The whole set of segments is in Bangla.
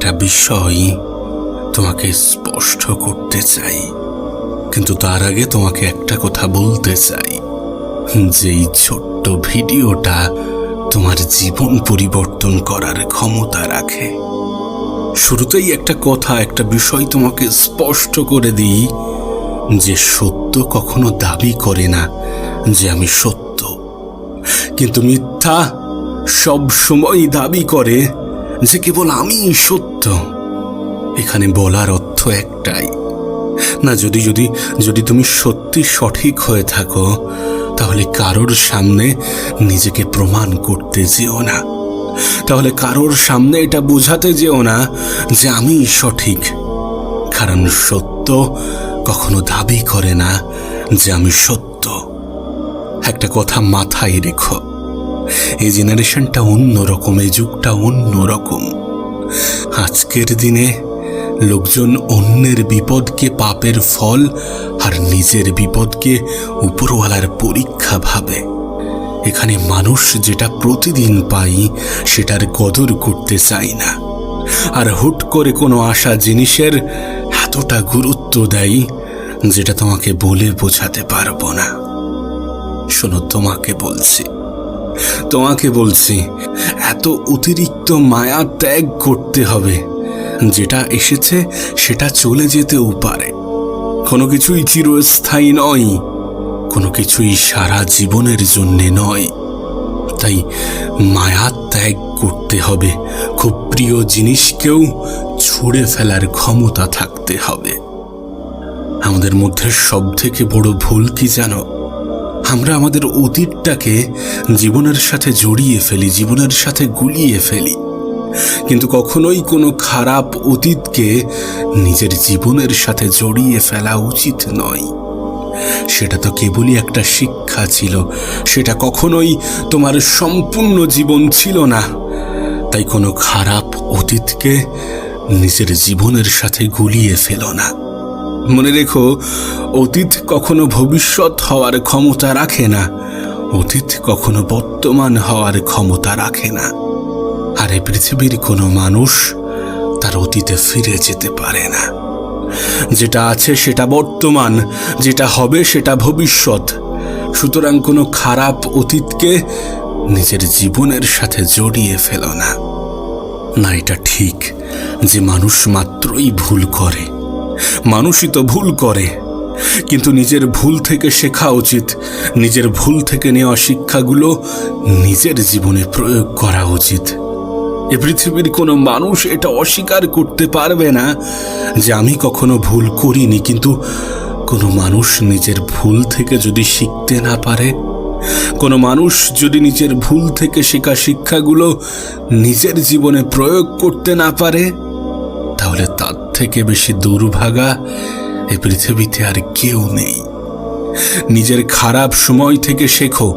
একটা বিষয় তোমাকে স্পষ্ট করতে চাই। কিন্তু তার আগে তোমাকে একটা কথা বলতে চাই। যে এই ছোট্ট ভিডিওটা তোমার জীবন পরিবর্তন করার ক্ষমতা রাখে। শুরুতেই একটা কথা, একটা বিষয় তোমাকে স্পষ্ট করে দিই যে সত্য কখনো দাবি করে না যে আমি সত্য। কিন্তু মিথ্যা সব সময় দাবি করে যে কেবল আমি সত্য। এখানে বলার অর্থ একটাই। না, যদি যদি যদি তুমি সত্যি সঠিক হয়ে থাকো, তাহলে কারোর সামনে নিজেকে প্রমাণ করতে যেও না। তাহলে কারোর সামনে এটা বোঝাতে যেও না যে আমি সঠিক। কারণ সত্য কখনো দাবি করে না যে আমি সত্য। একটা কথা মাথায় রেখো। এই জেনারেশনটা অন্যরকম এই যুগটা অন্যরকম আজকের দিনে লোকজন অন্যের বিপদকে পাপের ফল আর নিজের বিপদকে উপরওয়ালার পরীক্ষা ভাবে। এখানে মানুষ যেটা প্রতিদিন পাই, সেটার কদর করতে চাই না। আর হুট করে কোনো আশা জিনিসের এতটা গুরুত্ব দেয়, যেটা তোমাকে বলে বোঝাতে পারব না। শোনো, তোমাকে বলছি। তোমাকে বলছি, এত অতিরিক্ত মায়া ত্যাগ করতে হবে। যেটা এসেছে, সেটা চলে যেতেও পারে। কোনো কিছুই চিরস্থায়ী নয়, কোনো কিছুই সারা জীবনের জন্যে নয়। তাই মায়া ত্যাগ করতে হবে, খুব প্রিয় জিনিসকেও ছুঁড়ে ফেলার ক্ষমতা থাকতে হবে। আমাদের মধ্যে সব থেকে বড় ভুল কি জানো? আমরা আমাদের অতীতটাকে জীবনের সাথে জড়িয়ে ফেলি, জীবনের সাথে গুলিয়ে ফেলি। কিন্তু কখনোই কোনো খারাপ অতীতকে নিজের জীবনের সাথে জড়িয়ে ফেলা উচিত নয়। সেটা তো কেবলই একটা শিক্ষা ছিল, সেটা কখনোই তোমার সম্পূর্ণ জীবন ছিল না। তাই কোনো খারাপ অতীতকে নিজের জীবনের সাথে গুলিয়ে ফেলো না। মনে রেখো, অতীত কখনো ভবিষ্যৎ হওয়ার ক্ষমতা রাখে না। অতীত কখনো বর্তমান হওয়ার ক্ষমতা রাখে না। আর এই পৃথিবীর কোনো মানুষ তার অতীতে ফিরে যেতে পারে না। যেটা আছে সেটা বর্তমান, যেটা হবে সেটা ভবিষ্যৎ। সুতরাং কোনো খারাপ অতীতকে নিজের জীবনের সাথে জড়িয়ে ফেলো না। না, এটা ঠিক যে মানুষ মাত্রই ভুল করে। মানুষই তো ভুল করে। কিন্তু নিজের ভুল থেকে শেখা উচিত। নিজের ভুল থেকে নেওয়া শিক্ষাগুলো নিজের জীবনে প্রয়োগ করা উচিত। এ পৃথিবীর কোনো মানুষ এটা অস্বীকার করতে পারবে না যে আমি কখনো ভুল করিনি, কিন্তু কোনো মানুষ নিজের ভুল থেকে যদি শিখতে না পারে, কোনো মানুষ যদি নিজের ভুল থেকে শেখা শিক্ষাগুলো নিজের জীবনে প্রয়োগ করতে না পারে থেকে বেশি দুর্ভাগা এ পৃথিবীতে আর কেউ নেই। নিজের খারাপ সময় থেকে শেখো।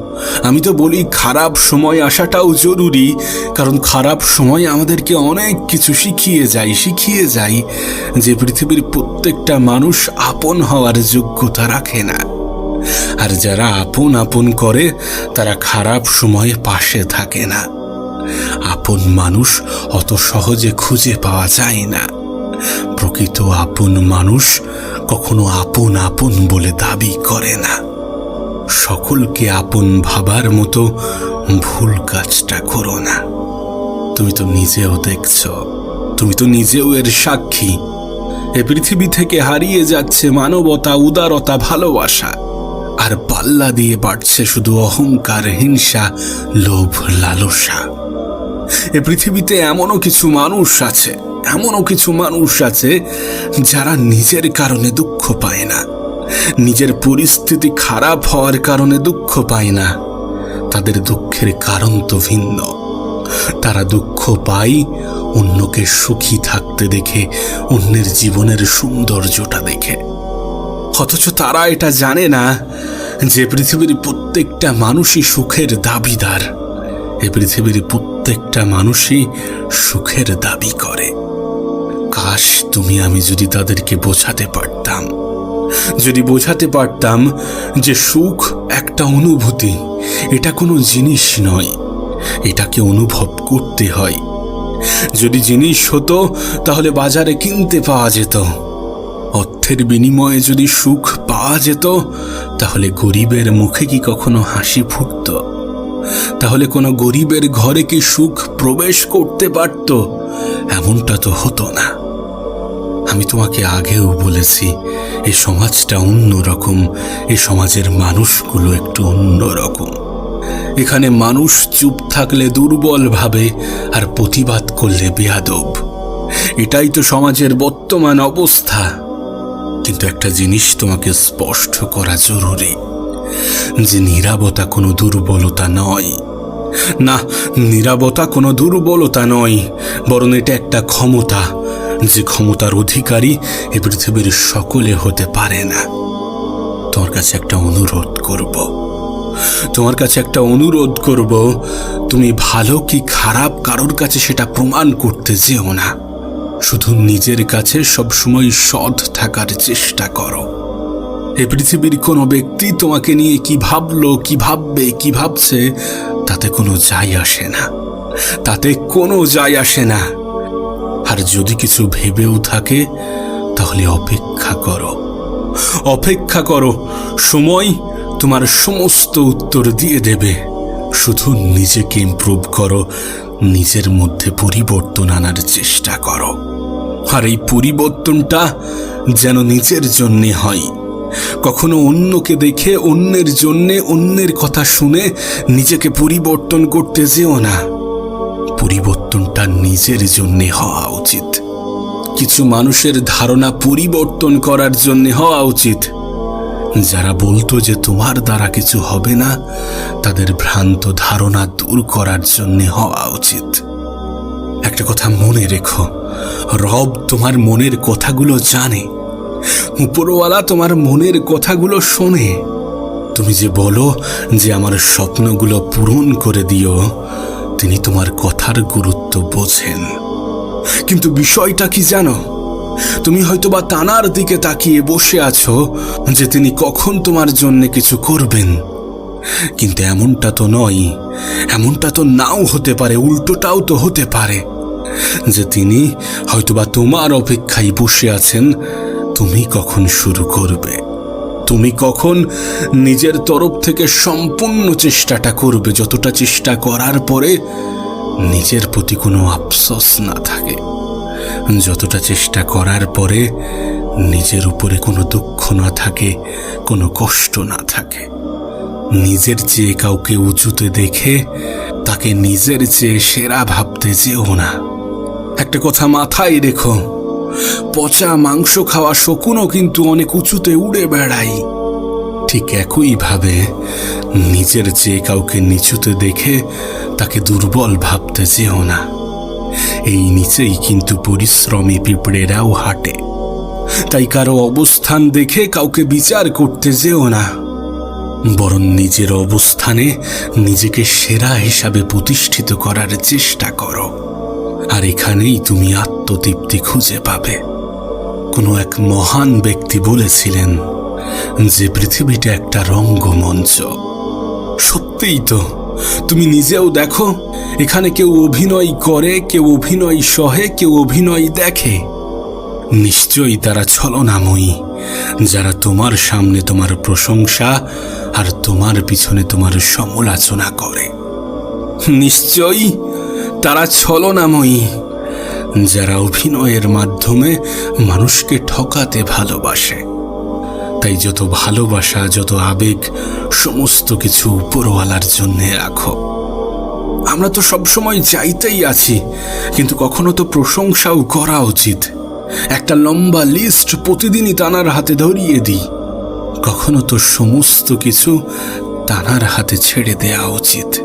আমি তো বলি খারাপ সময় আসাটাও জরুরি, কারণ খারাপ সময় আমাদেরকে অনেক কিছু শিখিয়ে যায় শিখিয়ে যায় যে পৃথিবীর প্রত্যেকটা মানুষ আপন হওয়ার যোগ্যতা রাখে না। আর যারা আপন আপন করে, তারা খারাপ সময়ে পাশে থাকে না। আপন মানুষ অত সহজে খুঁজে পাওয়া যায় না। প্রকৃত আপন মানুষ কখনো আপন আপন বলে দাবি করে না। সকলকে আপন ভাবার মতো ভুল কাজটা করো না। তুমি তো নিজেও দেখছ, তুমি তো নিজেও এর সাক্ষী। এ পৃথিবী থেকে হারিয়ে যাচ্ছে মানবতা, উদারতা, ভালোবাসা। আর পাল্লা দিয়ে বাড়ছে শুধু অহংকার, হিংসা, লোভ, লালসা। এ পৃথিবীতে এমনও কিছু মানুষ আছে এমনও কিছু মানুষ আছে যারা নিজের কারণে দুঃখ পায় না। নিজের পরিস্থিতি খারাপ হওয়ার কারণে দুঃখ পায় না। তাদের দুঃখের কারণ তো ভিন্ন। তারা দুঃখ পায় অন্যকে সুখী থাকতে দেখে, অন্যের জীবনের সৌন্দর্যটা দেখে। অথচ তারা এটা জানে না যে পৃথিবীর প্রত্যেকটা মানুষই সুখের দাবিদার। এ পৃথিবীর প্রত্যেকটা মানুষই সুখের দাবি করে। কাশ, তুমি আমি যদি তাদেরকে বোঝাতে পারতাম, যদি বোঝাতে পারতাম যে সুখ একটা অনুভূতি, এটা কোনো জিনিস নয়, এটাকে অনুভব করতে হয়। যদি জিনিস হতো, তাহলে বাজারে কিনতে পাওয়া যেত। অর্থের বিনিময়ে যদি সুখ পাওয়া যেত, তাহলে গরিবের মুখে কি কখনো হাসি ফুটত? তাহলে কোনো গরিবের ঘরে কি সুখ প্রবেশ করতে পারত? এমনটা তো হতো না। আমি তোমাকে আগেও বলেছি এই সমাজটা অন্যরকম এই সমাজের মানুষগুলো একটু অন্যরকম এখানে মানুষ চুপ থাকলে দুর্বল ভাবে, আর প্রতিবাদ করলে বেয়াদব। এটাই তো সমাজের বর্তমান অবস্থা। কিন্তু একটা জিনিস তোমাকে স্পষ্ট করা জরুরি। যে নীরবতা কোনো দুর্বলতা নয়। না, নীরবতা কোনো দুর্বলতা নয়, বরং এটা একটা ক্ষমতা। যে ক্ষমতার অধিকারী এ পৃথিবীর সকলে হতে পারে না। তোমার কাছে একটা অনুরোধ করব। তোমার কাছে একটা অনুরোধ করব, তুমি ভালো কি খারাপ কারোর কাছে সেটা প্রমাণ করতে যেও না। শুধু নিজের কাছে সবসময় সৎ থাকার চেষ্টা করো। এ পৃথিবীর কোনো ব্যক্তি তোমাকে নিয়ে কি ভাবলো, কি ভাববে, কি ভাবছে, তাতে কোনো যাই আসে না। তাতে কোনো যাই আসে না। আর যদি কিছু ভেবেও থাকে, তাহলে অপেক্ষা করো। অপেক্ষা করো। সময় তোমার সমস্ত উত্তর দিয়ে দেবে। শুধু নিজেকে ইমপ্রুভ করো। নিজের মধ্যে পরিবর্তন আনার চেষ্টা করো। আর এই পরিবর্তনটা যেন নিজের জন্যে হয়। কখনো অন্যকে দেখে, অন্যের জন্যে, অন্যের কথা শুনে নিজেকে পরিবর্তন করতে যেও না। পরিবর্তনটা নিজের জন্যে হওয়া উচিত। কিছু মানুষের ধারণা পরিবর্তন করার জন্য হওয়া উচিত। যারা বলতো যে তোমার দ্বারা কিছু হবে না, তাদের ভ্রান্ত ধারণা দূর করার জন্য হওয়া উচিত। একটা কথা মনে রেখো। রব তোমার মনের কথাগুলো জানে। উপরওয়ালা তোমার মনের কথাগুলো শোনে। তুমি যে বলো যে আমার স্বপ্নগুলো পূরণ করে দিও, তিনি তোমার কথার গুরুত্ব বোঝেন। কিন্তু বিষয়টা কি জানো? তুমি হয়তোবা তানার দিকে তাকিয়ে বসে আছো যে তিনি কখন তোমার জন্য কিছু করবেন। কিন্তু এমনটা তো নয়, এমনটা তো নাও হতে পারে, উল্টোটাও তো হতে পারে। যে তিনি হয়তোবা তোমার অপেক্ষায় বসে আছেন তুমি কখন শুরু করবে? তুমি কখন নিজের তরফ থেকে সম্পূর্ণ চেষ্টাটা করবে? যতটা চেষ্টা করার পরে নিজের প্রতি কোনো আফসোস না থাকে। যতটা চেষ্টা করার পরে নিজের উপরে কোনো দুঃখ না থাকে, কোনো কষ্ট না থাকে। নিজের চেয়ে কাউকে উঁচুতে দেখে তাকে নিজের চেয়ে সেরা ভাবতে যেও না। একটা কথা মাথায় রেখো পচা মাংস খাওয়া শকুনও কিন্তু অনেক উঁচুতে উড়ে বেড়ায়। ঠিক একইভাবে নিজের যে কাউকে নিচুতে দেখে তাকে দুর্বল ভাবতে যেও না। এই নিচেই কিন্তু পরিশ্রমী পিঁপড়েরাও হাঁটে। তাই কারও অবস্থান দেখে কাউকে বিচার করতে যেও না। বরং নিজের অবস্থানে নিজেকে সেরা হিসাবে প্রতিষ্ঠিত করার চেষ্টা করো। আর এখানেই তুমি আত্মতৃপ্তি খুঁজে পাবে। কোনো এক মহান ব্যক্তি বলেছিলেন যে পৃথিবীটা একটা রঙ্গমঞ্চ। সত্যিই তো, তুমি নিজেও দেখো, এখানে কেউ অভিনয় করে, কেউ অভিনয় সহে, কেউ অভিনয় দেখে। নিশ্চয়ই তারা ছলনাময়ী, যারা তোমার সামনে তোমার প্রশংসা আর তোমার পিছনে তোমার সমালোচনা করে। নিশ্চয়ই তারা ছলনাময়ী। যারা অভিনয়ের মাধ্যমে মানুষকে ঠকাতে ভালোবাসে। তাই যত ভালোবাসা, যত আবেগ, সমস্ত কিছু উপরওয়ালার জন্যে রাখো। আমরা তো সবসময় চাইতেই আছি, কিন্তু কখনো তো প্রশংসাও করা উচিত। একটা লম্বা লিস্ট প্রতিদিনই তানার হাতে ধরিয়ে দিই। কখনো তো সমস্ত কিছু তানার হাতে ছেড়ে দেওয়া উচিত।